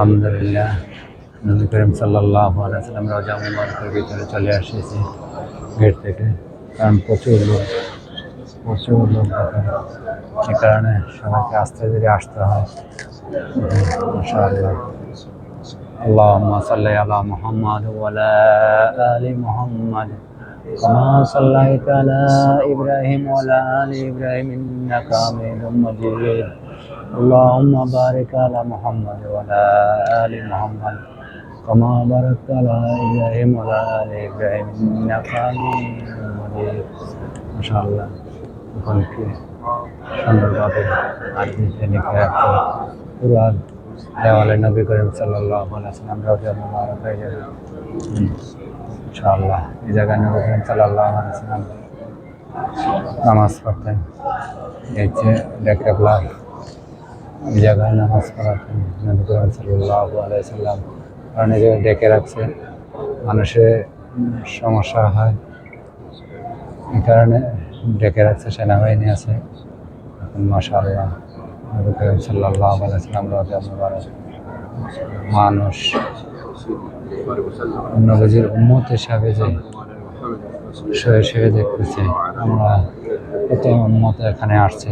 আলহামদুলিল্লাহ নবী করিম সাল্লাহ আলাইসাল্লাম রাজা মুবারকের ভিতরে চলে আসেছি গেট থেকে কারণ প্রচুর লোক প্রচুর লোক দেখেন সে কারণে সবাইকে আস্তে ধীরে আসতে হয় মাশাআল্লাহ اللهم صل على محمد وعلى آل محمد كما صليت على إبراهيم وعلى آل إبراهيم إنك حميد مجيد اللهم بارك على محمد وعلى آل محمد كما باركت على إبراهيم وعلى آل إبراهيم إنك حميد مجيد ما شاء الله এখন কি সুন্দরভাবে আরবিতে লিখে রাখতে পুরো দেওয়ালে নবী করিম সাল্লাহ আলাইসালাম রোজা মুবারক হয়ে যাবে ইনশাআল্লাহ এই জায়গায় নবী করিম সাল্লাহ আলাইসালাম নামাজ পড়তেন এই যে ডেকরাবলার এই জায়গায় নামাজ পড়াতেন নবী করিম সাল্লাহ আলাইসাল্লাম এই জায়গায় ডেকে রাখছে, মানুষের সমস্যা হয়, এই কারণে ডেকে রাখছে, সেনাবাহিনী আছে। এখন মাশাআল্লাহ নবী করিম সাল্লাল্লাহু আলাইহি সাল্লাম রাজা মুবারক মানুষ নবীজির উম্মত হিসাবে যে শুয়ে শুয়ে দেখতেছে, আমরা কত উম্মত এখানে আসছে।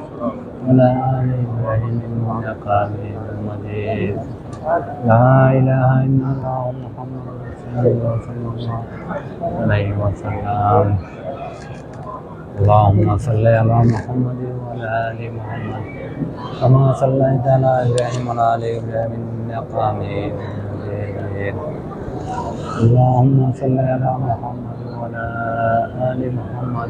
آل إبراهيم إنك حميد مجيد لا إله إلا الله محمد رسول الله صلى الله عليه وسلم اللهم صل على محمد وعلى ال محمد كما صليت على إبراهيم وعلى ال إبراهيم انك حميد مجيد اللهم صل على محمد وعلى آل محمد